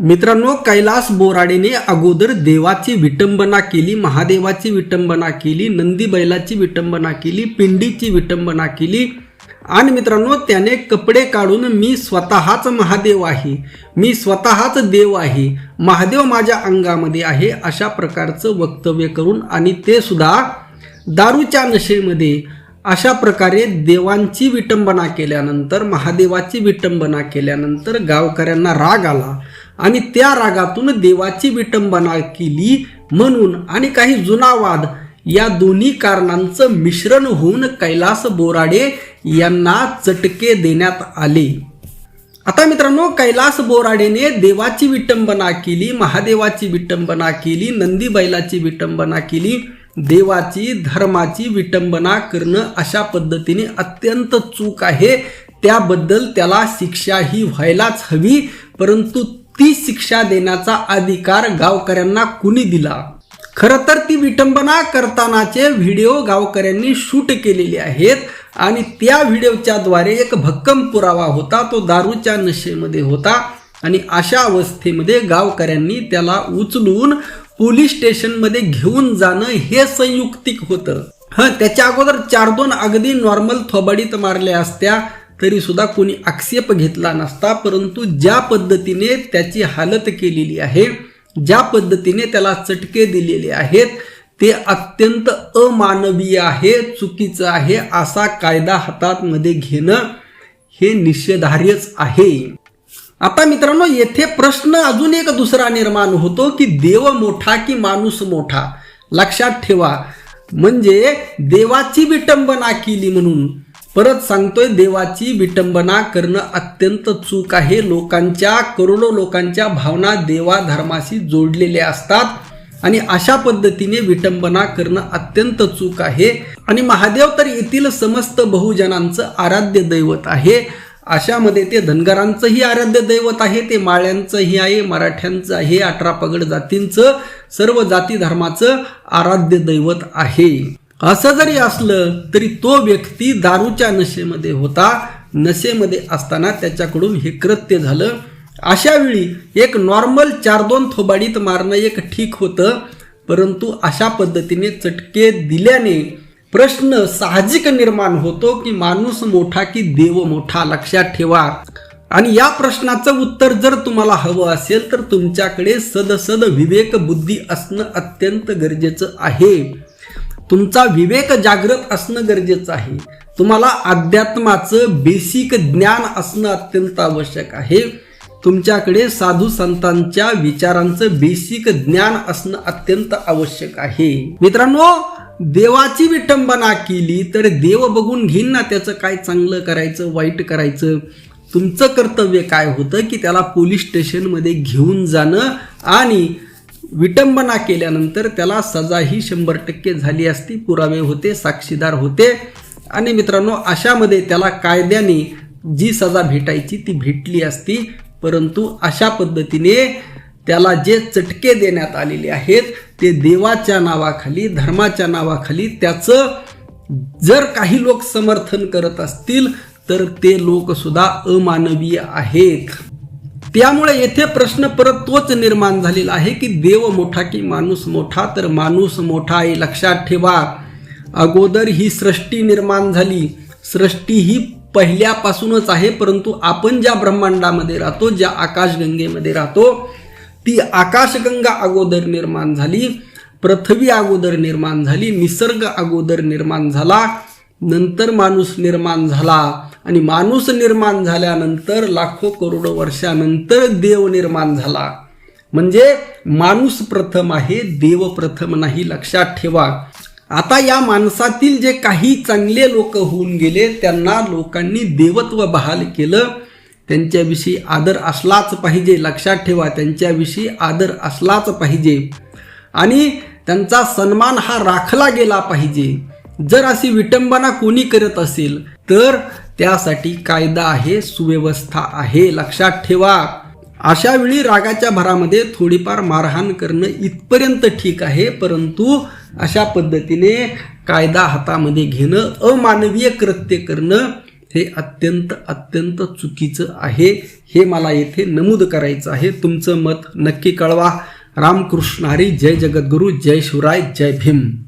मित्रांनो कैलास बोराडेने अगोदर देवाची विटंबना केली महादेवाची विटंबना केली नंदी बैलाची विटंबना केली पिंडीची विटंबना केली. आणि मित्रांनो त्याने कपडे काढून मी स्वतःच महादेव आहे मी स्वतःच देव आहे महादेव माझ्या अंगामध्ये आहे अशा प्रकारचं वक्तव्य करून आणि ते सुद्धा दारूच्या नशेमध्ये अशा प्रकारे देवांची विटंबना केल्यानंतर महादेवाची विटंबना केल्यानंतर गावकऱ्यांना राग आला आणि त्या रागातून देवाची विटंबना केली म्हणून आणि काही जुना वाद या दोन्ही कारणांचं मिश्रण होऊन कैलास बोराडे यांना चटके देण्यात आले. आता मित्रांनो कैलास बोराडेने देवाची विटंबना केली महादेवाची विटंबना केली नंदी बैलाची विटंबना केली. देवाची धर्माची विटंबना करणं अशा पद्धतीने अत्यंत चूक आहे. त्याबद्दल त्याला शिक्षा ही व्हायलाच हवी परंतु ती शिक्षा देण्याचा अधिकार गावकऱ्यांना कुणी दिला? खरं तर ती विटंबना करतानाचे व्हिडिओ गावकऱ्यांनी शूट केलेले आहेत आणि त्या व्हिडिओच्या द्वारे एक भक्कम पुरावा होता तो दारूच्या नशेमध्ये होता आणि अशा अवस्थेमध्ये गावकऱ्यांनी त्याला उचलून पोलीस स्टेशनमध्ये घेऊन जाणं हे संयुक्तिक होतं. हं त्याच्या अगोदर चार दोन अगदी नॉर्मल थोबाडीत मारल्या असत्या तरी सुद्धा कोणी आक्षेप घेतला नसता परंतु ज्या पद्धतीने त्याची हालत केलेली आहे ज्या पद्धतीने त्याला चटके दिलेले आहेत ते अत्यंत अमानवीय आहे चुकीचं आहे असा कायदा हातात मध्ये घेणं हे निषेधार्यच आहे. आता मित्रांनो येथे प्रश्न अजून एक दुसरा निर्माण होतो की देव मोठा की माणूस मोठा? लक्षात ठेवा. म्हणजे देवाची विटंबना केली म्हणून. परत सांगतोय देवाची विटंबना करणं अत्यंत चूक आहे. लोकांच्या करोडो लोकांच्या भावना देवा धर्माशी जोडलेल्या असतात आणि अशा पद्धतीने विटंबना करणं अत्यंत चूक आहे. आणि महादेव तर येथील समस्त बहुजनांचं आराध्य दैवत आहे. अशामध्ये ते धनगरांचंही आराध्य दैवत आहे ते माळ्यांचंही आहे मराठ्यांचं आहे अठरा पगड जातींचं सर्व जाती धर्माचं आराध्य दैवत आहे. असं जरी असलं तरी तो व्यक्ती दारूच्या नशेमध्ये होता नशेमध्ये असताना त्याच्याकडून हे कृत्य झालं. अशा वेळी एक नॉर्मल चार दोन थोबाडीत मारणं एक ठीक होतं परंतु अशा पद्धतीने चटके दिल्याने प्रश्न साहजिक निर्माण होतो की माणूस मोठा की देव मोठा लक्षात ठेवा. आणि या प्रश्नाचं उत्तर जर तुम्हाला हवं असेल तर तुमच्याकडे सदसद विवेक बुद्धी असणं अत्यंत गरजेचं आहे. तुमचा विवेक जागृत असणं गरजेचं आहे. तुम्हाला अध्यात्माचं बेसिक ज्ञान असणं अत्यंत आवश्यक आहे. तुमच्याकडे साधू संतांच्या विचारांचं बेसिक ज्ञान असणं अत्यंत आवश्यक आहे. मित्रांनो देवाची विटंबना केली तर देव बघून घेईन ना त्याचं काय चांगलं करायचं वाईट करायचं. तुमचं कर्तव्य काय होतं की त्याला पोलीस स्टेशनमध्ये घेऊन जाणं आणि विटंबना केल्यानंतर त्याला सजा ही शंभर टक्के झाली असती पुरावे होते साक्षीदार होते. आणि मित्रांनो अशामध्ये त्याला कायद्याने जी सजा भेटायची ती भेटली असती. परंतु अशा पद्धतीने त्याला जे चटके देण्यात आलेले आहेत ते देवाच्या नावाखाली धर्माच्या नावाखाली त्याचं जर काही लोक समर्थन करत असतील तर ते लोक सुद्धा अमानवीय आहेत. त्यामुळे येथे प्रश्न परत तोच निर्माण झालेला आहे की देव मोठा की माणूस मोठा? तर माणूस मोठा आहे लक्षात ठेवा. अगोदर ही सृष्टी निर्माण झाली. सृष्टी ही पहिल्यापासूनच आहे परंतु आपण ज्या ब्रह्मांडामध्ये राहतो ज्या आकाशगंगेमध्ये राहतो ती आकाशगंगा अगोदर निर्माण झाली पृथ्वी अगोदर निर्माण झाली निसर्ग अगोदर निर्माण झाला नंतर माणूस निर्माण झाला आणि माणूस निर्माण झाल्यानंतर लाखो करोडो वर्षानंतर देव निर्माण झाला. म्हणजे माणूस प्रथम आहे देव प्रथम नाही लक्षात ठेवा. आता या माणसातील जे काही चांगले लोक होऊन गेले त्यांना लोकांनी देवत्व बहाल केलं. त्यांच्याविषयी आदर असलाच पाहिजे. लक्षात ठेवा त्यांच्याविषयी आदर असलाच पाहिजे. आणि त्यांचा सन्मान हा राखला गेला पाहिजे. जर अशी विटंबना कोणी करत असेल तर त्यासाठी कायदा आहे सुव्यवस्था आहे. लक्षात ठेवा. अशा वेळी रागाच्या भरामध्ये थोडीफार मारहाण करणं इथपर्यंत ठीक आहे परंतु अशा पद्धतीने कायदा हातामध्ये घेणं अमानवीय कृत्य करणं हे अत्यंत अत्यंत चुकीचं आहे. हे मला येथे नमूद करायचं आहे. तुमचं मत नक्की कळवा. रामकृष्ण हरी. जय जगद्गुरू. जय शिवराय. जय भीम.